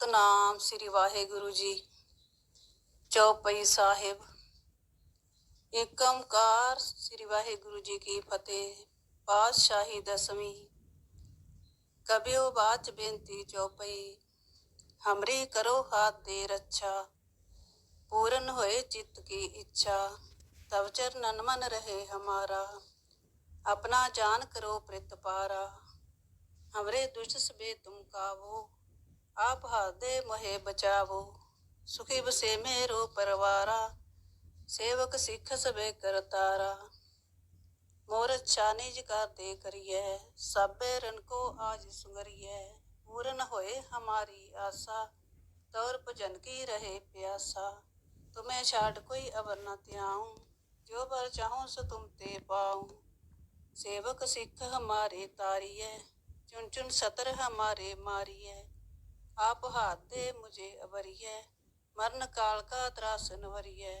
ਸਤਨਾਮ ਸ੍ਰੀ ਵਾਹਿਗੁਰੂ ਜੀ। ਚੌਪਈ ਸਾਹਿਬ। ਏਕੰਕਾਰ ਸ੍ਰੀ ਵਾਹਿਗੁਰੂ ਜੀ ਕੀ ਫਤਿਹ। ਪਾਤਸ਼ਾਹੀ ਦਸਵੀਂ। ਕਬਿਓ ਬਾਚ ਬੇਨਤੀ ਚੌਪਈ ਹਮਰੀ ਕਰੋ ਹਾਥ ਦੇ ਰੱਛਾ। ਪੂਰਨ ਹੋਏ ਚਿੱਤ ਕੀ ਇੱਛਾ। ਤਵਚਰ ਨਨਮਨ ਰਹੇ ਹਮਾਰਾ। ਆਪਣਾ ਜਾਨ ਕਰੋ ਪ੍ਰਿਤਪਾਰਾ ਹਮਰੇ ਦੁਸ਼ਟ ਬੇ ਤੁਮ ਕਾਵੋ। आप हाथ दे मोहे बचावो सुखी बसे मेरो परवारा सेवक सिख सबे करतारा मोर अच्छा निज कर दे करिए सबे रन को आज सुंगरिए पूर्ण होए हमारी आशा तौर भजन की रहे प्यासा तुम्हें छाड़ कोई अवर न त्याऊं जो बर चाहूं सो तुम ते पाऊं सेवक सिख हमारे तारिए चुन चुन सतर हमारे मारिए आप हाथ दे मुझे अवरिए मरण काल का त्रास नवरिए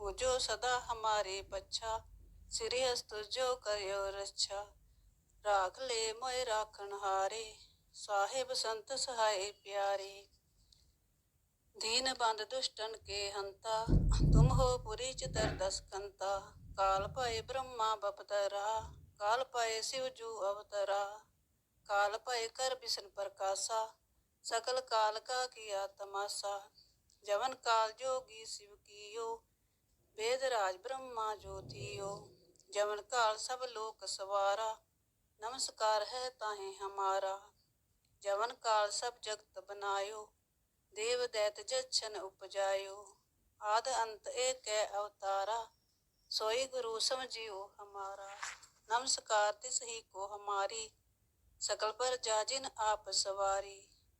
हो जो सदा हमारे पच्छा सिरे हस्त जो करो रक्षा राख ले मोय राखन हारे साहेब संत सहाय प्यारे दीन बंद दुष्टन के हंता तुम हो पुरी चितर दस कंता काल पाए ब्रह्मा बपतरा काल पाए शिव जू अवतरा काल पाए कर विष्णु प्रकाशा सकल काल का किया तमाशा जवन काल जोगी शिव कियो वेद राज ब्रह्मा ज्योतियो जवन काल सब लोक सवारा नमस्कार है ताहे हमारा जवन काल सब जगत बनायो देव दैत जच्छन उपजायो आद अंत एक है अवतारा सोई गुरु समझियो हमारा नमस्कार तिस ही को हमारी सकल पर जाजिन आप सवारी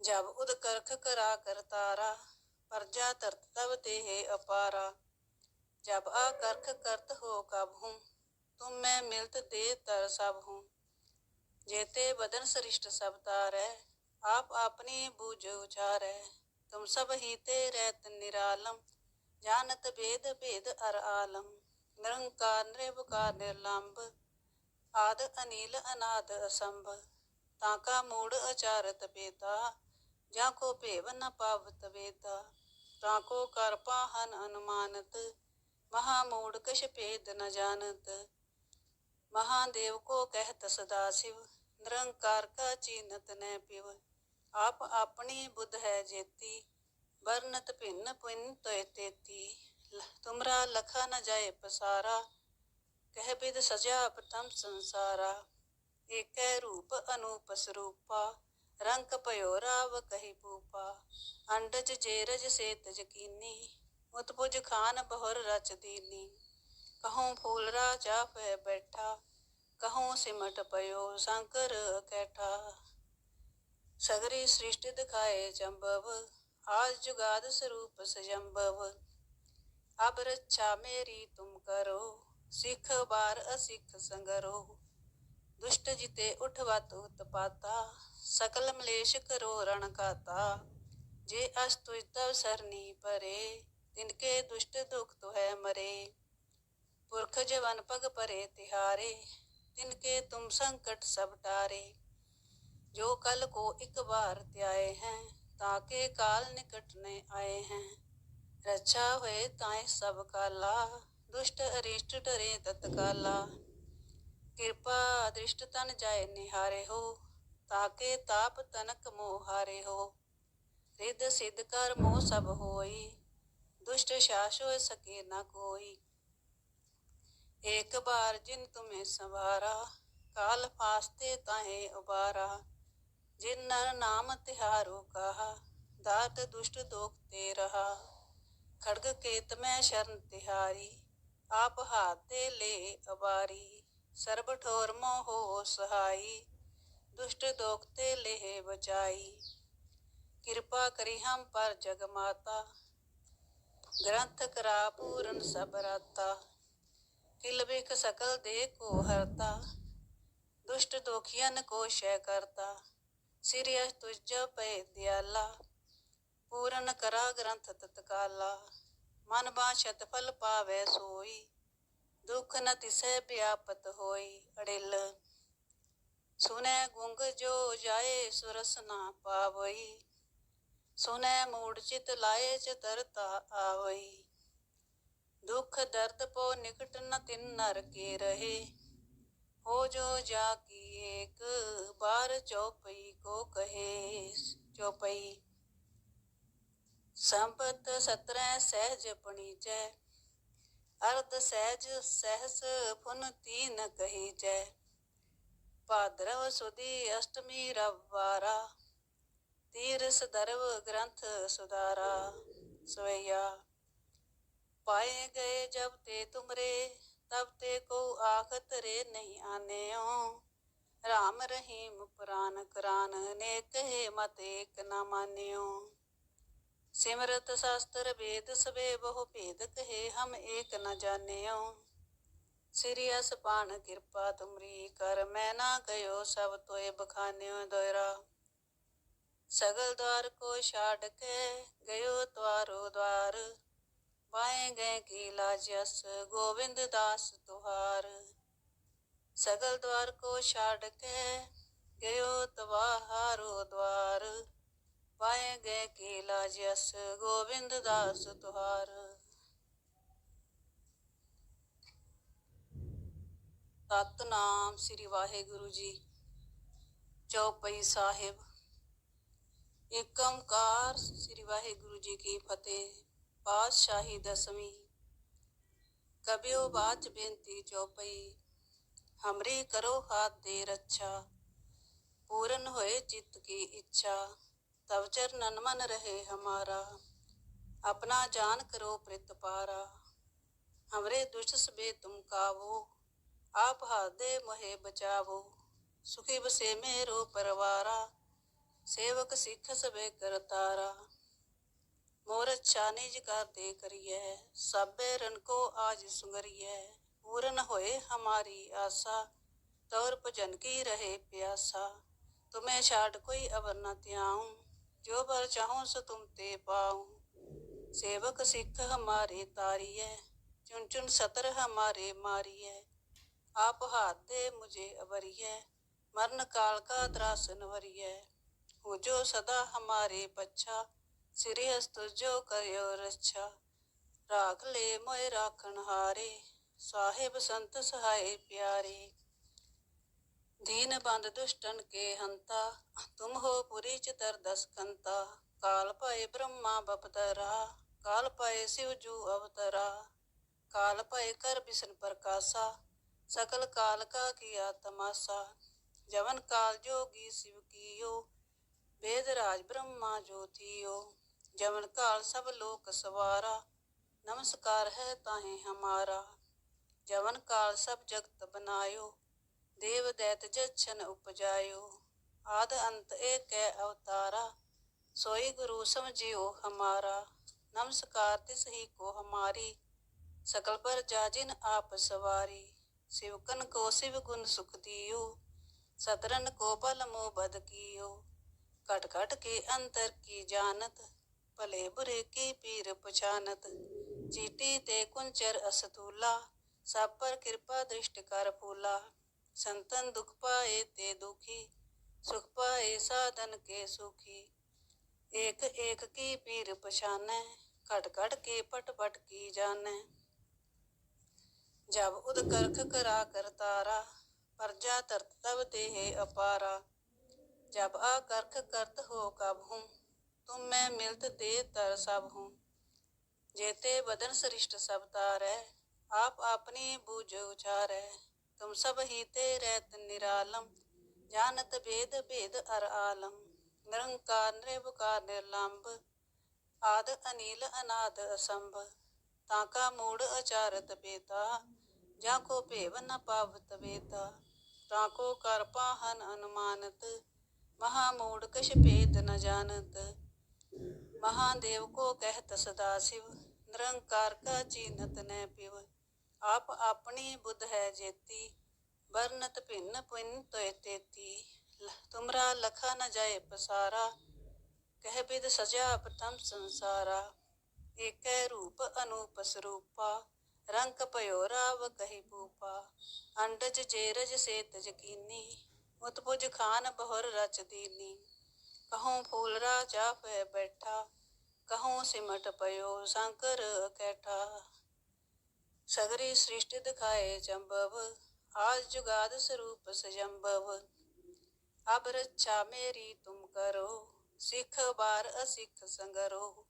जब उद करख करा कर तारा प्रजा तरत तब ते अपारा जब आ करत हो कब हूँ तुम मैं मिलत दे तर सब हूँ जेते बदन सरिष्ट सब तारै आप अपनी बूझ उचारै तुम सब ही ते रहत निरालम जानत भेद भेद अर आलम निरंकार निर्विकार निर्लंब आद अनिल अनाद असंभ ताका मूड अचारत बेता ਜਾਂ ਕੋ ਭੇਵ ਨ ਪਾਵਤ ਵੇਦਾ, ਤਾਂ ਕੋ ਕਰ ਪਾਹਨ ਅਨੁਮਾਨਤ, ਮਹਾ ਮੂੜ ਕਸ਼ ਭੇਦ ਨ ਜਾਣਤ। ਮਹਾਦੇਵ ਕੋ ਕਹਿਤ ਸਦਾ ਸਿਵ, ਨਿਰੰਕਾਰ ਕਾ ਚੀਨਤ ਨੈ ਪਿਵ। ਆਪ ਆਪਣੀ ਬੁੱਧ ਹੈ ਜੇਤੀ, ਵਰਨਤ ਭਿੰਨ ਪੁਨ ਤੋਇ ਤੇਤੀ। ਤੁਮਰਾ ਲਖਾ ਨ ਜਾਏ ਪਸਾਰਾ, ਕਹਿ ਬਿਦ ਸਜਾ ਪਤਮ ਸੰਸਾਰਾ। ਏਕੈ ਰੂਪ ਅਨੂਪ ਸਰੂਪਾ रंग पयो राव कही पूपा अंडज जेरज से तजकीनी उत्पुज खान बहुर रच दीनी कहूँ फूल राजा है बैठा कहूँ सिमट पयो शंकर कैठा सगरी सृष्टि दिखाए जम्बव आज जुगाद स्वरूप सजम्बव अब रक्षा मेरी तुम करो सिख बार असिख संगरो दुष्ट जिते उठवत उत्पाता सकल मलेश करो रण काता। जे अस्तुज तव सरनी परे, तिनके दुष्ट दुख तो है मरे। पुरख जवन पग परे तिहारे, तिनके तुम संकट सब टारे। जो कल को एक बार त्याए हैं, ताके काल निकट ने आए हैं। रक्षा हुए ताए सब काला, दुष्ट अरिष्ट डरे तत्काला। कृपा दृष्ट तन जाए निहारे हो ਤਾਕੇ ਤਾਪ ਤਨਕ ਮੋਹ ਹਾਰੇ ਹੋ ਰਿੱਧ ਸਿੱਧ ਕਰ ਮੋਹ ਸਭ ਹੋਈ, ਦੁਸ਼ਟ ਸ਼ਾਸ ਸਕੇ ਨਾ ਕੋਈ। ਇੱਕ ਬਾਰ ਜਿਨ ਤੁਮੇ ਸਵਾਰਾ, ਕਾਲ ਫਾਸਤੇ ਤਾਹੇ ਉਬਾਰਾ, ਜਿਨ ਨਰ ਨਾਮ ਤਿਹਾਰੋ ਕਾਹ, ਦਾਤ ਦੁਸ਼ਟ ਦੋਖ ਤੇ ਰਹਾ। ਖੜਗ ਕੇਤ ਮੈਂ ਸ਼ਰਨ ਤਿਹਾਰੀ, ਆਪ ਹਾਤੇ ਲੈ ਅਵਾਰੀ, ਸਰਬ ਠੋਰ ਮੋਹ ਸਹਾਈ। दुष्ट दोख ते ले बचाई ਕਿਰਪਾ ਕਰੀ ਹਮ ਪਰ ਜਗ ਮਾਤਾ ਗ੍ਰੰਥ ਕਰਾ ਪੂਰਨ ਸਭ ਰਾਤਾ ਕਿਲ ਬਿਖ ਸਕਲ ਦੇ ਕੋ ਹਰਤਾ ਦੁਸ਼ਟ ਦੋਖੀਅਨ ਕੋ ਸ਼ੈ ਕਰਤਾ ਸਿਰਿ ਅਸ ਤੁਜ ਪੈ ਦਿਆਲਾ ਪੂਰਨ ਕਰਾ ਗ੍ਰੰਥ ਤਤਕਾਲਾ ਮਨ ਬਾਸ਼ਤ ਫਲ ਪਾਵੈ ਸੋਈ ਦੁਖ ਨ ਤਿਸੈ ਵਿਆਪਤ ਹੋਈ ਅੜਿਲ ਸੁਨੈ ਗੁੰਗ ਜੋ ਜਾਏ ਸੁਰਸ ਨਾ ਪਾਵਈ ਸੁਨੈ ਮੂੜ ਚਿਤ ਲਾਏ ਚ ਤਰਤਾ ਆਵਈ ਦੁਖ ਦਰਦ ਪੋ ਨਿਕਟ ਨ ਤਿਨ ਨਰ ਕੇ ਰਹੇ ਹੋ ਜੋ ਜਾ ਕੀ ਏਕ ਬਾਰ ਚੌਪਈ ਕੋ ਕਹੇ ਚੌਪਈ ਸੰਪਤ ਸਤਰੈ ਸਹਿਜ ਪਣੀਚੈ ਅਰਧ ਸਹਿਜ ਸਹਸ ਫੁਨ ਤੀਨ ਕਹੀਚੈ ਭਾਦਰਵ ਸੁਦੀ ਅਸ਼ਟਮੀ ਰਵਾਰਾ ਤੀਰਸ ਦਰਵ ਗ੍ਰੰਥ ਸੁਦਾਰਾ ਸਵਈਆ। ਪਾਏ ਗਏ ਜਬ ਤੇ ਤੁਮਰੇ, ਤਬ ਤੇ ਕੋ ਆਖਤ ਰੇ ਨਹੀਂ ਆਨਿਓ ਰਾਮ ਰਹੀਮ ਪੁਰਾਨ ਕਰਾਨ ਨੇ ਕਹੇ ਮਤ ਏਕ ਨਾ ਮਾਨਿਓ ਸਿਮਰਤ ਸ਼ਾਸਤਰ ਵੇਦ ਸਵੇ ਬਹੁ ਭੇਦ ਕਹੇ ਹਮ ਏਕ ਨ ਜਾਣਿਓ ਸਿਰਿਆ ਸਪਾਨ ਕਿਰਪਾ ਤੁਮਰੀ ਕਰ, ਮੈਂ ਨਾ ਗਇਓ ਸਭ ਤੋਏ ਬਖਾਨਿਓ ਦੋਇਰਾ। ਸਗਲ ਦਵਾਰ ਕੋ ਛਾੜ ਕੇ ਗਇਓ ਤਵਾਰੋ ਦਵਾਰ। ਬਾਏ ਗਏ ਕੀ ਲਾਜਸ ਗੋਵਿੰਦ ਦਾਸ ਤੁਹਾਰ ਸਗਲ ਦਵਾਰ ਕੋ ਛਾੜ ਕੇ ਗਇਓ ਤਵਾਹਾਰੋ ਦਵਾਰ। ਪਾਏ ਗਏ ਕੀ ਲਾਜਸ ਗੋਵਿੰਦ ਦਾਸ ਤੁਹਾਰ ਸਤਨਾਮ ਸ੍ਰੀ ਵਾਹਿਗੁਰੂ ਜੀ, ਚੌਪਈ ਸਾਹਿਬ। ਏਕਮਕਾਰ ਸ੍ਰੀ ਵਾਹਿਗੁਰੂ ਜੀ ਕੀ ਫਤਿਹ, ਪਾਤਸ਼ਾਹੀ ਦਸਵੀਂ। ਕਬਿਓ ਬਾਚ ਬੇਨਤੀ ਚੌਪਈ, ਹਮਰੀ ਕਰੋ ਹਾਥ ਦੇ ਰੱਛਾ। ਪੂਰਨ ਹੋਏ ਚਿੱਤ ਕੀ ਇੱਛਾ ਤਵਚਰ ਨਨਮਨ ਰਹੇ ਹਮਾਰਾ। ਆਪਣਾ ਜਾਨ ਕਰੋ ਪ੍ਰਿਤ ਪਾਰਾ। ਹਮਰੇ ਦੁਸ਼ਟ ਬੇ ਤੁਮ ਕਾਵੋ ਆਪ ਹਾਦੇ ਮੋਹਿ ਬਚਾਵੋ, ਸੁਖੀ ਬਸੇ ਮੇਰੋ ਪਰਵਾਰਾ, ਸੇਵਕ ਸਿੱਖ ਸਵੇ ਕਰਤਾਰਾ ਮੋਰ ਅੱਛਾ ਨਿਜ ਕਰ ਦੇ ਕਰੀਐ ਸਭੇ ਰਨ ਕੋ ਆਜ ਸੁਗਰੀਐ, ਪੂਰਨ ਹੋਏ ਹਮਾਰੀ ਆਸਾ, ਤੌਰ ਭਜਨ ਕੀ ਰਹੇ ਪਿਆਸਾ। ਤੁਮੇ ਛਾੜ ਕੋਈ ਅਵਰ ਨਾ ਤਿਆਉ ਜੋ ਬਰ ਚਾਹੂੰ ਸੋ ਤੁਮ ਤੇ ਪਾਉ। ਸੇਵਕ ਸਿੱਖ ਹਮਾਰੇ ਤਾਰੀਐ, ਚੁਣ ਚੁਣ ਸਤਰ ਹਮਾਰੇ ਮਾਰੀਐ आप हाथ दे मुझे अवरिय मरण काल का त्रासन वरिय हो जो सदा हमारे पच्छा सिरि हस्त जो करो रक्षा राख ले मोय राखन हारे साहेब संत सहाय प्यारे दीन बंद दुष्टन के हंता तुम हो पुरी चितर दस कंता काल पाए ब्रह्मा बपतरा काल पाए शिव जू अवतरा काल पाए कर विष्णु प्रकाशा सकल काल का किया तमाशा जवन काल जोगी शिव कियो वेद राज ब्रह्मा ज्योतियो जवन काल सब लोक सवारा नमस्कार है ताहे हमारा जवन काल सब जगत बनायो देव दैत जच्छन उपजायो आद अंत एक है अवतारा सोई गुरु समझियो हमारा नमस्कार तिस ही को हमारी सकल पर जाजिन आप सवारी शिवकन को शिव गुण सुख दियो सतरन को बल मोह बद कियो कट कट के अंतर की जानत भले बुरे की पीर पछानत चीटी ते कुंचर असतूला सब पर कृपा दृष्टि कर फूला संतन दुख पाए ते दुखी सुख पाए साधन के सुखी एक एक की पीर पछाने घट घट के पट पट की जाने ਜਬ ਉਦਕਰਖ ਕਰਾ ਕਰ ਤਾਰਾ ਪਰਜਾ ਤਰਤ ਤਬ ਦੇਹ ਅਪਾਰਾ। ਜਬ ਆਕਰਖ ਕਰਤ ਹੋ ਕਬ ਹੂੰ, ਤੁਮ ਮੈਂ ਮਿਲਤ ਦੇ ਤਰ ਸਭ ਹੂੰ। ਜੇਤੇ ਬਦਨ ਸ੍ਰਿਸ਼ਟ ਸਭ ਤਾਰੈ, ਆਪ ਆਪਣੀ ਬੂਝ ਉਚਾਰੈ। ਤੁਮ ਸਭ ਹੀ ਤੇ ਰਹਿਤ ਨਿਰਾਲਮ, ਜਾਣਤ ਭੇਦ ਭੇਦ ਅਰ ਆਲਮ। ਨਿਰੰਕਾਰ ਨਿਰਭਕਾਰ ਨਿਰਲੰਭ ਆਦ ਅਨੀਲ ਅਨਾਦ ਅਸੰਭ। ਤਾਂ ਕਾ ਮੂੜ ਅਚਾਰਤ ਬੇਤਾ ਜਾਂ ਕੋ ਭੇਵ ਨ ਪਾਵਤ ਵੇਤਾ ਤਾਂ ਕੋ ਕਰ ਪਾਹਨ ਅਨੁਮਾਨਤ, ਮਹਾ ਮੂੜ ਕਛ ਭੇਦ ਨ ਜਾਣਤ। ਮਹਾਦੇਵ ਕੋ ਕਹਿਤ ਸਦਾ ਸਿਵ, ਨਿਰੰਕਾਰ ਕਾ ਚੀਨਤ ਨੈ ਪਿਵ। ਆਪ ਆਪਣੀ ਬੁੱਧ ਹੈ ਜੇਤੀ, ਵਰਨਤ ਭਿੰਨ ਪੁਨ ਤੋਇ ਤੇਤੀ। ਤੁਮਰਾ ਲਖਾ ਨ ਜਾਏ ਪਸਾਰਾ, ਕਹਿ ਬਿਦ ਸਜਾ ਪਤਮ ਸੰਸਾਰਾ। ਏਕੈ ਰੂਪ ਅਨੂਪ ਸਰੂਪਾ। ਰੰਕ ਭਇਓ ਰਾਵ ਕਹੀ ਭੂਪਾ, ਅੰਡਜ ਜੇਰਜ ਸੇਤ ਜਕੀਨੀ ਮੁਤਪੁਜ ਖਾਨ ਬਹੁਰ ਰਚ ਦੀਨੀ। ਕਹਉ ਫੂਲ ਰਾਜਾ ਪੈ ਬੈਠਾ ਕਹਉ ਸਿਮਟ ਪਇਓ ਸ਼ੰਕਰ ਕੈਠਾ। ਸਗਰੀ ਸ੍ਰਿਸ਼ਟਿ ਦਿਖਾਏ ਜੰਬਵ, ਆਜ ਜੁਗਾਦ ਸਰੂਪ ਸਜੰਬਵ। ਅਬ ਰੱਛਾ ਮੇਰੀ ਤੁਮ ਕਰੋ, ਸਿੱਖ ਬਾਰ ਅਸਿੱਖ ਸੰਗਰੋ।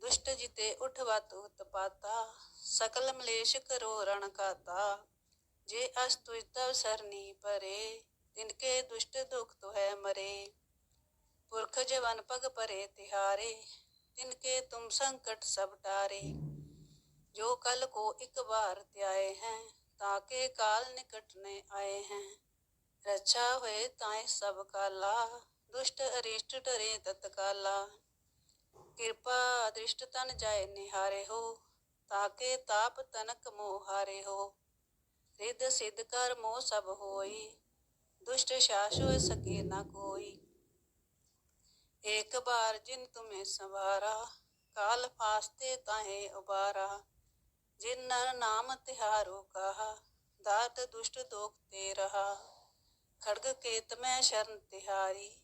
दुष्ट जिते उठवत उत्पाता सकल मलेश करो रण काता। जे अस्तुज तव सरनी परे, तिनके दुष्ट दुख तो है मरे। पुरख जवन पग परे तिहारे, तिनके तुम संकट सब टारे। जो कल को एक बार त्याए हैं, ताके काल निकट ने आए हैं। रक्षा हुए ताए सब काला, दुष्ट अरिष्ट डरे तत्काला। ਕਿਰਪਾ ਅਦ੍ਰਿਸ਼ਟ ਤਨ ਜਾਏ ਨਿਹਾਰੇ ਹੋ, ਤਾਕੇ ਤਾਪ ਤਨਕ ਮੋਹਾਰੇ ਹੋ। ਰਿੱਧ ਸਿੱਧ ਕਰ ਮੋ ਸਭ ਹੋਈ, ਦੁਸ਼ਟ ਸ਼ਾਸ ਸਕੇ ਨਾ ਕੋਈ। ਇੱਕ ਬਾਰ ਜਿਨ ਤੁਮੇ ਸਵਾਰਾ, ਕਾਲ ਫਾਸਤੇ ਤਾਹੇ ਉਬਾਰਾ। ਜਿਨ ਨਰ ਨਾਮ ਤਿਹਾਰੋ ਕਹਾ, ਦਾਤ ਦੁਸ਼ਟ ਦੋਖ ਤੇ ਰਹਾ। ਖੜਗ ਕੇਤ ਮੈਂ ਸ਼ਰਨ ਤਿਹਾਰੀ,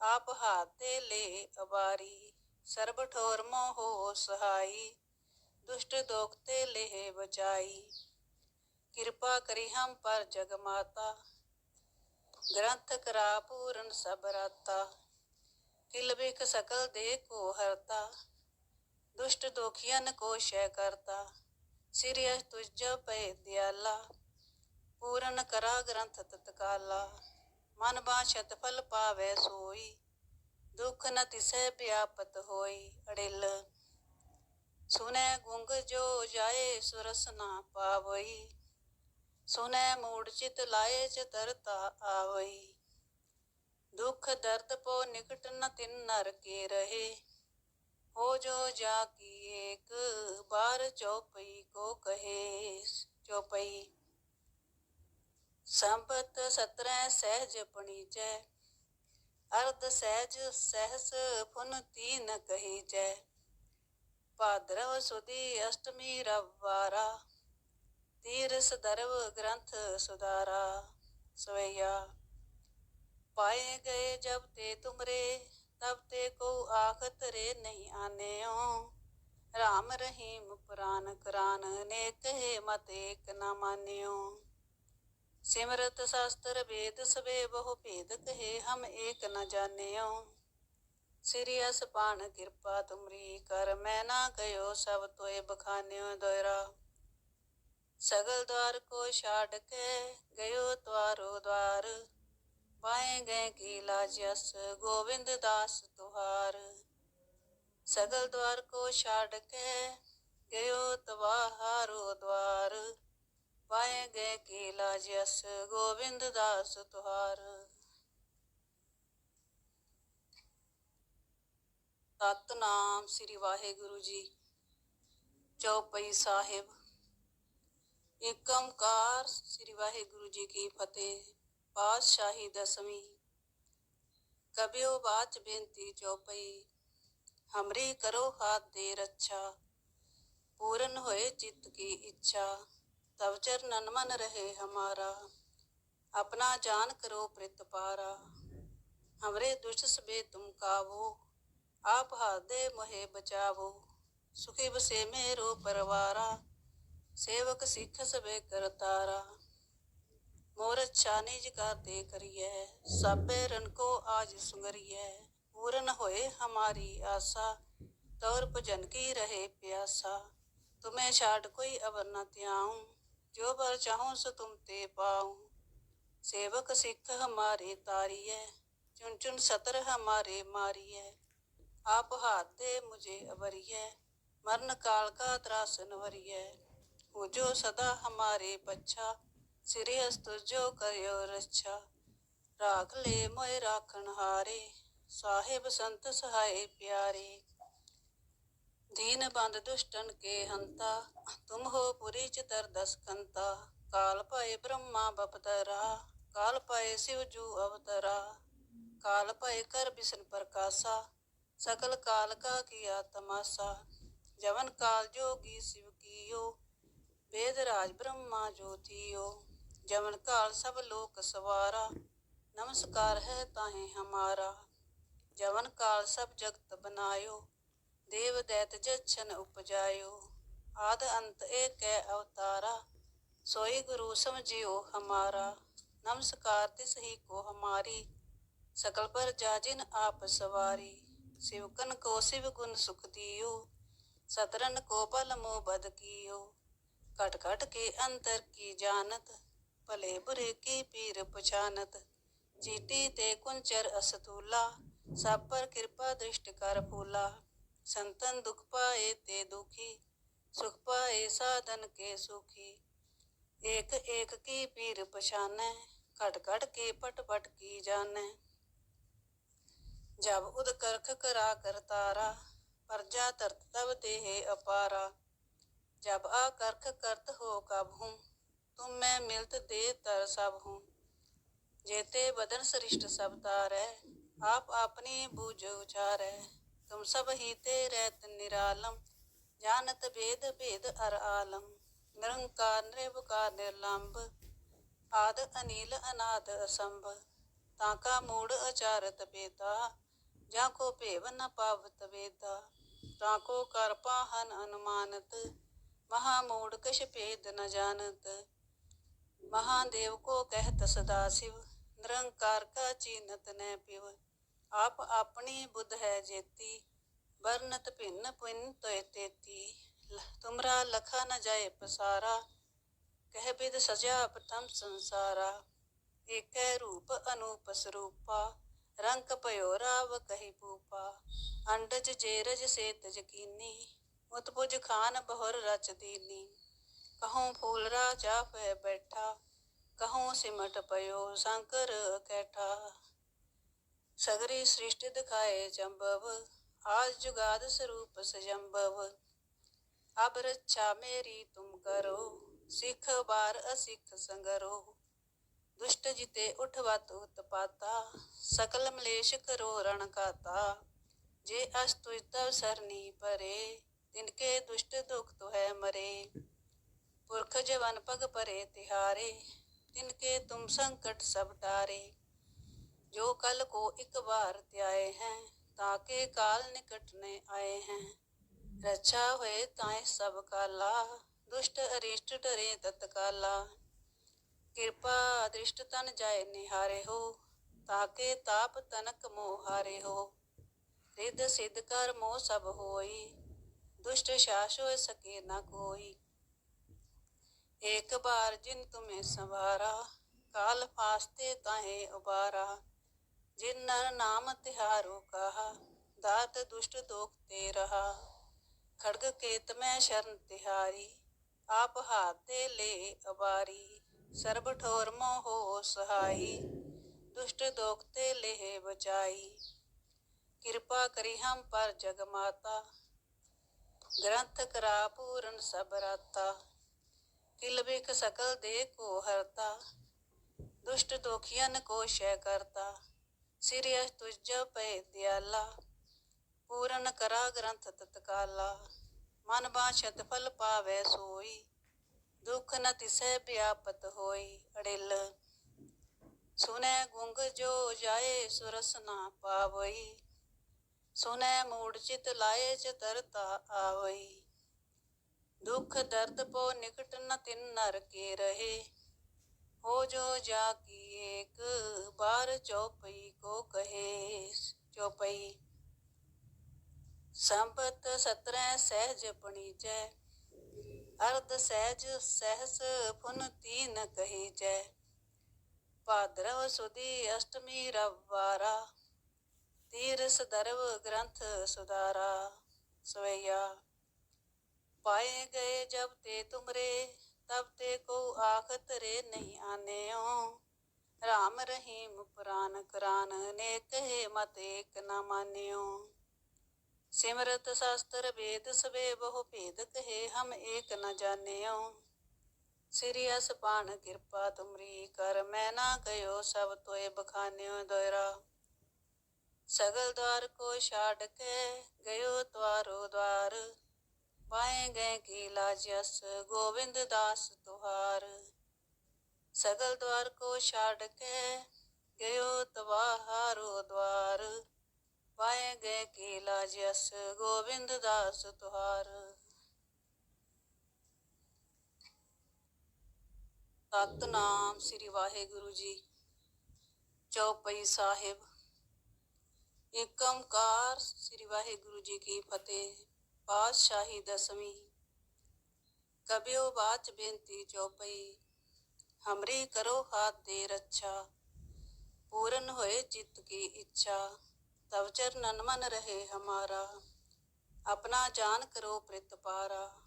ਆਪ ਹਾਤੇ ਲੈ ਅਵਾਰੀ। ਸਰਬ ਠੋਰ ਮੋਹ ਸਹਾਈ, ਦੁਸ਼ਟ ਦੋਖ ਤੇ ਲਹਿ ਬਚਾਈ। ਕਿਰਪਾ ਕਰੀ ਹਮ ਪਰ ਜਗ ਮਾਤਾ, ਗ੍ਰੰਥ ਕਰਾ ਪੂਰਨ ਸਭ ਰਾਤਾ। ਕਿਲ ਬਿਕ ਸਕਲ ਦੇ ਕੋ ਹਰਤਾ, ਦੁਸ਼ਟ ਦੋਖੀਆਂ ਕੋ ਸ਼ੈ ਕਰਤਾ। ਸਿਰਿਆ ਤੁਜ ਪੈ ਦਿਆਲਾ, ਪੂਰਨ ਕਰਾ ਗ੍ਰੰਥ ਤਤਕਾਲਾ। ਮਨ ਬਾਛਤ ਫਲ ਪਾਵੇ ਸੋਈ ਦੁੱਖ ਨ ਤਿਸੈ ਵਿਆਪਤ ਹੋਈ ਅੜਿਲ। ਸੁਨੈ ਗੁੰਗ ਜੋ ਜਾਏ ਸੁਰਸ ਨਾ ਪਾਵਈ। ਸੁਨੈ ਮੂੜ ਚਿਤ ਲਾਏ ਚਤਰਤਾ ਆਵਈ। ਦੁਖ ਦਰਦ ਪੋ ਨਿਕਟ ਨ ਤਿਨ ਨਰ ਕੇ ਰਹੇ। ਹੋ ਜੋ ਜਾ ਕੀ ਏਕ, ਬਾਰ ਚੌਪਈ ਕੋ ਕਹੇ ਚੌਪਈ। ਸੰਪਤ ਸਤਰੈ ਸਹਿਜ ਪਣੀਜੈ ਅਰਧ ਸਹਿਜ ਸਹਿਸ ਪੁਨ ਤੀਨ ਕਹੀ ਜੈ। ਭਾਦਰਵ ਸੁਦੀ ਅਸ਼ਟਮੀ ਰਵਾਰਾ ਤੀਰ ਦਰਵ ਗ੍ਰੰਥ ਸੁਦਾਰਾ ਸਵਈਆ। ਪਾਏ ਗਏ ਜਬ ਤੇ ਤੁਮਰੇ, ਤਬ ਤੇ ਕੋ ਆਖਤ ਰੇ ਨਹੀਂ ਆਨੇਓ ਰਾਮ ਰਹੀਮ ਪੁਰਾਨ ਕਰਾਨ ਨੇ ਕਹੇ ਮਤ ਏਕ ਨਾ ਮਾਨਿਓ ਸਿਮਰਤ ਸ਼ਾਸਤਰ ਵੇਦ ਸਵੇ ਬਹੁ ਭੇਦ ਕਹੇ, ਹਮ ਏਕ ਨ ਜਾਣਿਓ। ਸ੍ਰੀ ਅਸਪਾਨ ਕਿਰਪਾ ਤੁਮਰੀ ਕਰ, ਮੈਂ ਨਾ ਗਇਓ ਸਭ ਤੋਏ ਬਖਾਨਿਓ ਦੋਇਰਾ ਸਗਲ ਦਵਾਰ ਕੋ ਛਾੜ ਕੇ ਗਯੋ ਤਵਾਰੋ ਦਵਾਰ। ਪਾਏ ਗਏ ਕੀ ਲਾਜ ਅਸ, ਗੋਵਿੰਦ ਦਾਸ ਤੁਹਾਰ। ਸਗਲ ਦਵਾਰ ਕੋ ਛਾੜ ਕੇ ਗਇਓ ਤਵਾਹਾਰੋ ਦਵਾਰ। ਪਾਏ ਗਏ ਕੀ ਲਾਜ ਅਸ ਗੋਬਿੰਦ ਦਾਸ ਤੁਹਾਰ। ਸਤਨਾਮ ਸ੍ਰੀ ਵਾਹਿਗੁਰੂ ਜੀ, ਚੌਪਈ ਸਾਹਿਬ। ਏਕਮਕਾਰ ਸ੍ਰੀ ਵਾਹਿਗੁਰੂ ਜੀ ਕੀ ਫਤਿਹ, ਪਾਤਸ਼ਾਹੀ ਦਸਵੀਂ। ਕਬਿਓ ਬਾਚ ਬੇਨਤੀ ਚੌਪਈ, ਹਮਰੀ ਕਰੋ ਹਾਥ ਦੇ ਰੱਛਾ, ਪੂਰਨ ਹੋਏ ਚਿੱਤ ਕੀ ਇੱਛਾ। तब चरणन मन रहे हमारा, अपना जान करो प्रित पारा। हमरे दुष्ट सबे तुम कावो, आप हाथ दे मोहे बचावो। सुखी बसे मेरो परवारा, सेवक सिख सबे करतारा मोर अच्छा निज का दे करिए, सबे रन को आज सुंगरिए। पूरन होए हमारी आशा, तौर भजन की रहे प्यासा। तुम्हें छाड़ कोई अवर न त्याऊं। जो बर चाहूं सो तुम ते पाऊं सेवक सिख हमारे तारिय चुन चुन सतर हमारे मारिय आप हाथ दे मुझे अवरिय मरण काल का त्रासन वरिय हो जो सदा हमारे बच्चा सिरे अस्तु जो करियो रक्षा राख ले मोय राखन हारे साहेब संत सहाय प्यारे दीन बंद दुष्टन के हंता तुम हो पुरी चितर दस कंता काल पाए ब्रह्मा बपतरा काल पाए शिव जू अवतरा काल पाए कर विष्णु प्रकाशा सकल काल का किया तमाशा जवन काल जोगी शिव कियो वेद राज ब्रह्मा ज्योतियो जवन काल सब लोक सवारा नमस्कार है ताहे हमारा जवन काल सब जगत बनायो ਦੇਵ ਦੈਤ ਜਛਨ ਉਪਜਾਇਓ, ਆਦ ਅੰਤ ਏਕੈ ਅਵਤਾਰਾ, ਸੋਈ ਗੁਰੂ ਸਮਝਿਓ ਹਮਾਰਾ, ਨਮਸਕਾਰ ਤਿਸ ਹੀ ਕੋ ਹਮਾਰੀ, ਸਕਲ ਪਰ ਜਾਜਿਨ ਆਪ ਸਵਾਰੀ ਸਿਵਕਨ ਕੋ ਸਿਵ ਗੁਣ ਸੁਖ ਦਿਓ, ਸਤਰਨ ਕੋ ਪਲ ਮੋ ਬਦ ਕੀਓ ਕਟ ਕਟ ਕੇ ਅੰਤਰ ਕੀ ਜਾਣਤ, ਭਲੇ ਬੁਰੇ ਕੀ ਪੀਰ ਪਛਾਨਤ ਜੀਤੀ ਤੇ ਕੁੰਚਰ ਅਸਤੂਲਾ, ਸਭ ਪਰ ਕਿਰਪਾ ਦ੍ਰਿਸ਼ਟ ਕਰ ਫੂਲਾ। ਸੰਤਨ ਦੁਖ ਪਾਏ ਤੇ ਦੁਖੀ, ਸੁਖ ਪਾਏ ਸਾਧਨ ਕੇ ਸੁਖੀ। ਏਕ ਏਕ ਕੀ ਪੀਰ ਪਛਾਨੈ, ਘਟ ਘਟ ਕੇ ਪਟ ਪਟ ਕੀ ਜਾਣੈ। ਜਬ ਉਦ ਕਰਖ ਕਰਾ ਕਰਤਾਰਾ ਪਰਜਾ ਤਰਤ ਤਬ ਦੇਹ ਅਪਾਰਾ। ਜਬ ਆ ਕਰਖ ਕਰਤ ਹੋ ਕਬ ਹੂੰ, ਤੁਮ ਮੈਂ ਮਿਲਤ ਦੇ ਤਰ ਸਭ ਹੂੰ। ਜੇਤੇ ਬਦਨ ਸ੍ਰਿਸ਼ਟ ਸਭ ਤਾਰੈ, ਆਪ ਆਪਣੀ ਬੂਝ ਉਚਾਰੈ। तुम सब ही ते रहत निरालम जानत भेद भेद अर आलम निरंकार निर्विकार निर्लंब आद अनिल अनाद असंभ ताका मूड अचारत बेता जाको भेव न पावत वेदा ताको कर पाहन अनुमानत महामूड कश भेद न जानत महादेव को कहत सदा शिव निरंकार का चीनत न पिव ਆਪ ਆਪਣੀ ਬੁੱਧ ਹੈ ਜੇਤੀ, ਵਰਨਤ ਭਿੰਨ ਪਿੰਨ ਤੋਇ ਤੇਤੀ। ਤੁਮਰਾ ਲਖਾ ਨ ਜਾਏ ਪਸਾਰਾ, ਕਹਿ ਬਿਦ ਸਜਾ ਪਤਮ ਸੰਸਾਰਾ। ਏਕੈ ਰੂਪ ਅਨੂਪ ਸਰੂਪਾ ਰੰਗ ਭਇਓ ਰਾਵ ਕਹੀ ਪੂਪਾ ਅੰਡਜ ਜੇਰਜ ਸੇਤ ਜਕੀਨੀ ਉਤ ਪੁਜ ਖਾਨ ਬਹੁਰ ਰਚ ਦੀਨੀ। ਕਹਉ ਫੂਲਰਾ ਚਾਫੈ ਬੈਠਾ ਕਹਉ ਸਿਮਟ ਪਇਓ ਸ਼ੰਕਰ ਕੈਠਾ सगरी सृष्टि दिखाए जम्बव आज जुगाद स्वरूप सजम्बव अब रक्षा मेरी तुम करो, सिख बार असिख संगरो। दुष्ट जिते उठवत उत्पाता सकल मलेश करो रण काता। जे अस्तु तव सरनी परे, तिनके दुष्ट दुख तो है मरे। पुरख जवन पग परे तिहारे, तिनके तुम संकट सब टारे। जो कल को एक बार त्याए हैं ताके काल निकट ने आए हैं रक्षा हुए ताए सब काला दुष्ट अरिष्ट डरे तत्काला कृपा दृष्ट तन जाए निहारे हो ताके ताप तनक मोहारे हो रिद सिद्ध कर मोह सब होई दुष्ट शास हो सके न कोई एक बार जिन तुम्हें संवारा काल फास्ते ताहे उबारा जिन नर नाम तिहारो कहा दात दुष्ट दोख ते रहा खड़ग केत में शरण तिहारी आप हाथे ले अबारी सर्ब ठोर मोह सहाई दुष्ट दोखते लेह बचाई कृपा करी हम पर जग माता ग्रंथ करा पूरन सब राता किल बिक सकल दे को हरता दुष्ट दोखियन को शय करता ਸਿਰਿਆ ਤੁਜ ਪੈ ਦਿਆਲਾ, ਪੂਰਨ ਕਰਾ ਗ੍ਰੰਥ ਤਤਕਾਲਾ, ਮਨ ਬਾਛਤ ਫਲ ਪਾਵੇ ਸੋਈ, ਦੁਖ ਨ ਤਿਸੈ ਵਿਆਪਤ ਹੋਈ ਅੜਿਲ। ਸੁਨੈ ਗੁੰਗ ਜੋ ਜਾਏ ਸੁਰਸ ਨਾ ਪਾਵਈ, ਸੁਨੈ ਮੂੜ ਚਿਤ ਲਾਏ ਚ ਤਰਤਾ ਆਵਈ। ਦੁਖ ਦਰਦ ਪੋ ਨਿਕਟ ਨ ਤਿਨ ਨਰ ਕੇ ਰਹੇ हो जो जाकी एक बार चौपई को कहे चौपई संपत सत्रह सहज पणीजय अर्ध सहज सहस फुन तीन कही जय भाद्रव सुदी अष्टमी रविवारा तीर सदर्व ग्रंथ सुधारा सवैया पाए गए जब ते तुमरे तब ते को आखत रे नहीं आने राम रहीम पुराण करान ने कहे मत एक न मान्यो सिमरत शास्त्र वेद सबे बहु भेद कहे हम एक न जानियो श्री असपान कृपा तुमरी कर मैं ना गयो सब तोय बखान्यो दोयरा सगल द्वार को छाड़ के गयो द्वारो ਪਾਏ ਗਏ ਕੀ ਲਾਜ ਅਸ ਗੋਬਿੰਦ ਦਾਸ ਤੁਹਾਰ। ਸਗਲ ਦਵਾਰ ਕੋ ਛਾੜ ਕੇ ਗਇਓ ਤਵਾਹਾਰੋ ਦਵਾਰ। ਪਾਏ ਗਏ ਕੀ ਲਾਜ ਅਸ ਗੋਬਿੰਦ ਦਾਸ ਤੁਹਾਰ। ਸਤਨਾਮ ਸ੍ਰੀ ਵਾਹਿਗੁਰੂ ਜੀ, ਚੌਪਈ ਸਾਹਿਬ। ਏਕਮਕਾਰ ਸ੍ਰੀ ਵਾਹਿਗੁਰੂ ਜੀ ਕੀ ਫਤਿਹ। ਬਾਦਸ਼ਾਹੀ ਦਸਵੀਂ। ਕਬਿਓ ਬਾਚ ਬੇਨਤੀ ਚੌਪਈ ਹਮਰੀ ਕਰੋ ਹਾਥ ਦੇ ਰੱਛਾ। ਪੂਰਨ ਹੋਏ ਚਿੱਤ ਕੀ ਇੱਛਾ ਤਵਚਰ ਨਨਮਨ ਰਹੇ ਹਮਾਰਾ। ਆਪਣਾ ਜਾਨ ਕਰੋ ਪ੍ਰਿਤ ਪਾਰਾ।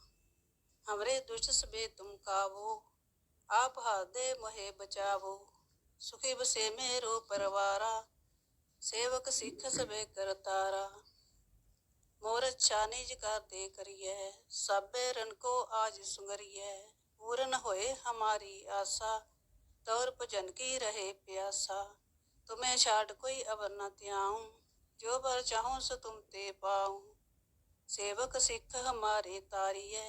ਹਮਰੇ ਦੁਸ਼ਟ ਬੇ ਤੁਮ ਕਾਵੋ, ਆਪ ਹਾਦੇ ਮੋਹੇ ਬਚਾਵੋ। ਸੁਖੀ ਬਸੇ ਮੇਰੋ ਪਰਵਾਰਾ, ਸੇਵਕ ਸਿੱਖ ਸਵੇ ਕਰਤਾਰਾ। मोर अच्छा निज कर दे करिए सबे रन को आज सुंगरिए पूर्ण होए हमारी आशा। तौर भजन की रहे प्यासा। तुम्हें छाड़ कोई अवर न त्याऊं। जो बर चाहूँ सो तुम ते पाऊँ। सेवक सिख हमारे तारिय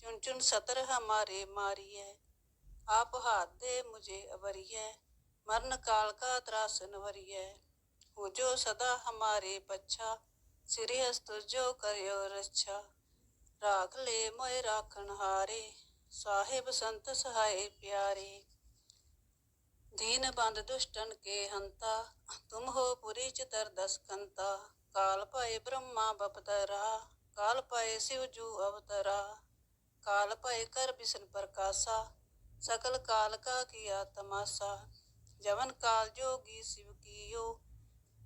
चुन चुन सतर हमारे मारिय आप हाथ दे मुझे अवरिय मरण काल का त्रास नवरिय हो जो सदा हमारे पच्छा। ਸ੍ਰੀ ਅਸਤੁ ਜੋ ਕਰਿਓ ਰੱਛਾ। ਰਾਖ ਲੈ ਮੋਇ ਰਾਖਣ ਹਾਰੇ, ਸਾਹਿਬ ਸੰਤ ਸਹਾਈ ਪਿਆਰੀ। ਦੀਨ ਬੰਦ ਦੁਸ਼ਟਨ ਕੇ ਹੰਤਾ, ਤੁਮ ਹੋ ਪੁਰੀ ਚਤਰ ਦਸ ਕੰਤਾ। ਕਾਲ ਭਏ ਬ੍ਰਹਮਾ ਬਪਤਰਾ, ਕਾਲ ਭਏ ਸਿਵ ਜੂ ਅਵਤਰਾ। ਕਾਲ ਭਏ ਕਰ ਬਿਸਨ ਪ੍ਰਕਾਸ਼ਾ, ਸਕਲ ਕਾਲ ਕਾ ਕੀਆ ਤਮਾਸਾ। ਜਵਨ ਕਾਲ ਜੋਗੀ ਸਿਵ ਕੀਓ,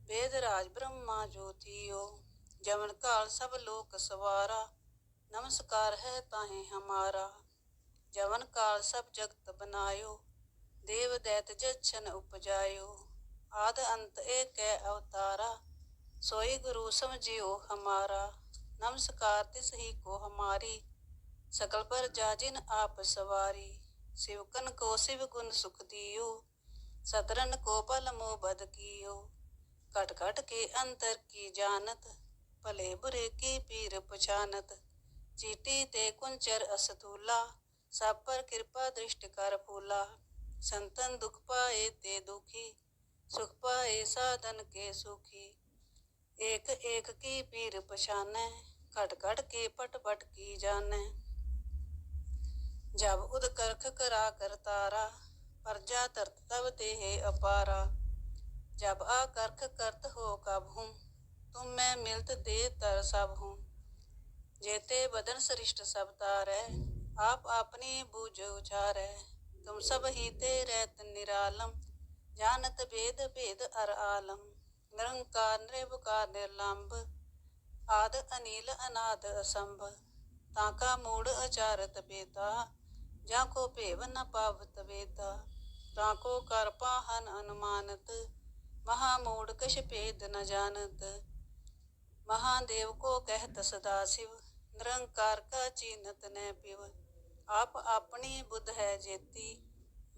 ਵੇਦ ਰਾਜ ਬ੍ਰਹਮਾ ਜੋਤੀਓ। जवन काल सब लोक सवारा नमस्कार है ताहे हमारा जवन काल सब जगत बनायो देव दैत जच्छन उपजायो आद अंत एक है अवतारा सोई गुरु समझियो हमारा नमस्कार तिस ही को हमारी सकल पर जाजिन आप सवारी शिवकन को शिव गुण सुख दियो सतरन को पल मोह बद कियो कट कट के अंतर की जानत भले बुरे की पीर पछानत चीटी ते कुंचर असतूला सब पर कृपा दृष्टि कर फूला संतन दुख पाए ते दुखी सुख पाए साधन के सुखी एक एक की पीर पछाने घट घट के पट पट की जाने जब उद करख करा कर तारा प्रजा तरत तब देह अपारा जब आ करख करत हो कब हूँ तुम मैं मिलत दे तर सब हूँ जेते बदन सृष्ट सब तारै आप अपनी बूझ उचारै तुम सब ही ते रहत निरालम जानत भेद भेद अर आलम निरंकार निर्विकार निर्लंब आद अनिल अनाद असंभ ताका मूड अचारत बेता जाको भेव न पावत वेता ताको कर पाहन अनुमानत महामूड कछ भेद न जानत महादेव को कहत सदा शिव निरंकार का चीनत न पिव आप अपनी बुद्ध है जेती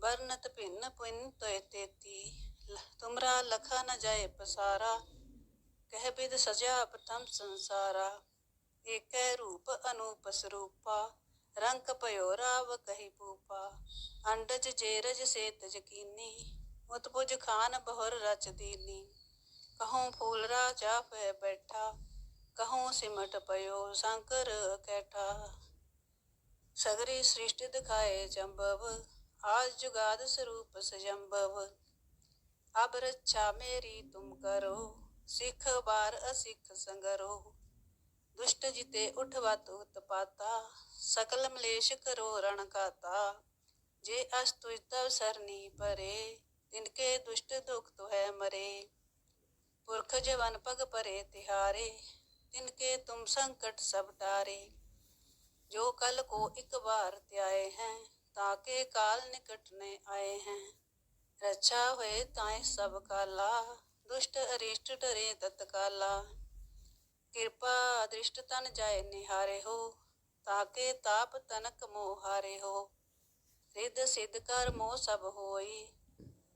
वर्णत भिन्न पिन तोय तेती ल- तुमरा लखा न जाए पसारा कह बिद सजा प्रथम संसारा एक रूप अनूप स्वरूपा रंग पयो राव कही पूपा अंडज जेरज से तजकीनी मुतपुज खान बहुर रच दीनी कहूँ फूल राजा पे बैठा कहूँ सिमट पयो शंकर कैठा सगरी सृष्टि दिखाए जम्बव आज जुगाद स्वरूप सजम्बव अब रक्षा मेरी तुम करो सिख बार असिख संगरो दुष्ट जिते उठवत उत्पाता सकल मलेश करो रण काता जे अस्तुज तव सरनी परे तिनके दुष्ट दुख ਪੁਰਖ ਜਵਨ ਪਗ ਪਰੇ ਤਿਹਾਰੇ, ਤਿਨ ਕੇ ਤੁਮ ਸੰਕਟ ਸਭ ਤਾਰੇ ਜੋ ਕਲ ਕੋ ਇੱਕ ਬਾਰ ਤਿਆਏ ਹੈ, ਤਾਂ ਕੇ ਕਾਲ ਨਿਕਟ ਨੇ ਆਏ ਹੈ। ਰੱਛਾ ਹੋਏ ਤਾਏ ਸਭ ਕਾਲਾ, ਦੁਸ਼ਟ ਅਰਿਸ਼ਟ ਡਰੇ ਤਤਕਾਲਾ ਕਿਰਪਾ ਦ੍ਰਿਸ਼ਟ ਤਨ ਜਾਏ ਨਿਹਾਰੇ ਹੋ ਤਾਕੇ ਤਾਪ ਤਨਕ ਮੋਹਾਰੇ ਹੋ। ਸਿੱਧ ਸਿੱਧ ਕਰ ਮੋ ਸਭ ਹੋਈ,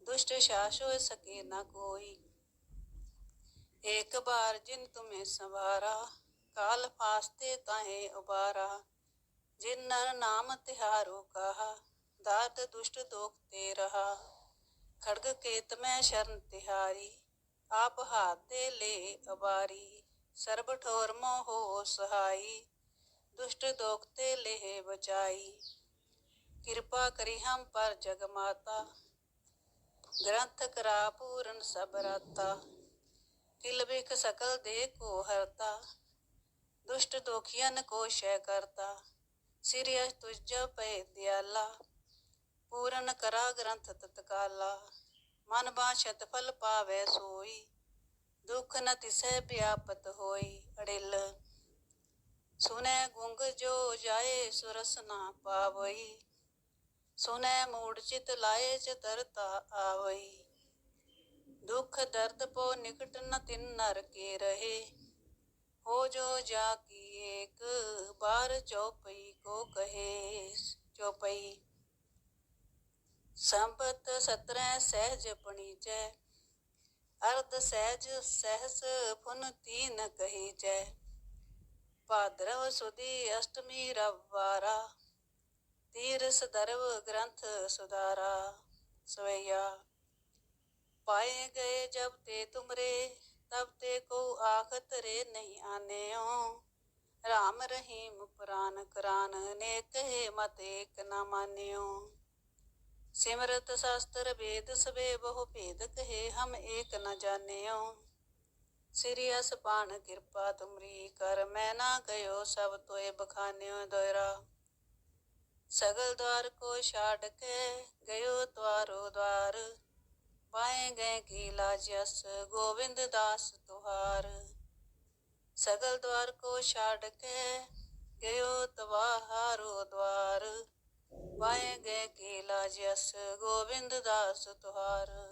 ਦੁਸ਼ਟ ਸ਼ਾਸ ਹੋਏ ਸਕੇ ਨਾ ਕੋਈ। एक बार जिन तुम्हें संवारा काल फास्ते ताहे उबारा जिन नर नाम तिहारो कहा दात दुष्ट दोख ते रहा खड़ग केत में शरण तिहारी आप हाथे ले अबारी सर्ब ठोर मोह सहाई दुष्ट दोखते लेह बचाई कृपा करी हम पर जग माता ग्रंथ करा पूरन सब राता किल बिख सकल दे को हरता दुष्ट दोखियन को शय करता सिरियस तुझ पे दयाला पूरन करा ग्रंथ तत्काला मन बाछत फल पावे सोई दुख न तिसै व्यापत होई अड़िल सुने गुंग जो जाए सुरस ना पावई सुने मूड चित लाए च तरता ਦੁਖ ਦਰਦ ਪੋ ਨਿਕਟ ਨ ਤਿਨ ਨਰ ਕੇ ਰਹੇ। ਹੋ ਜੋ ਜਾ ਕੀ ਏਕ, ਬਾਰ ਚੌਪਈ ਕੋ ਕਹੇ। ਚੌਪਈ। ਸੰਪਤ ਸਤਰੈ ਸਹਿਜ ਪਣੀਜੈ ਅਰਧ ਸਹਿਜ ਸਹਸ ਫੁਨ ਤੀਨ ਕਹੀ ਕਹੀਜੈ ਭਾਦਰਵ ਸੁਦੀ ਅਸ਼ਟਮੀ ਰਵਾਰਾ ਤੀਰਸ ਦਰਵ ਗ੍ਰੰਥ ਸੁਦਾਰਾ ਸਵਈਆ। पाए गए जब ते तुमरे तब ते को आखत रे नहीं आने हो राम रहीम पुराण करान ने कहे मत एक न मान्यो सिमरत शास्त्र वेद सबे बहु भेद कहे हम एक न जानियो श्री असपान कृपा तुमरी कर मैं ना गयो सब तोय बखान्यो दोयरा सगल द्वार को छाड़ के गयो ਪਾਏ ਗਏ ਕੀ ਲਾਜ ਅਸ ਗੋਬਿੰਦ ਦਾਸ ਤੁਹਾਰ। ਸਗਲ ਦਵਾਰ ਕੋ ਛਾੜ ਕੇ ਗਇਓ ਤਵਾਹਾਰੋ ਦਵਾਰ। ਪਾਏ ਗਏ ਕੀ ਲਾਜ ਅਸ ਗੋਬਿੰਦ ਦਾਸ ਤੁਹਾਰ।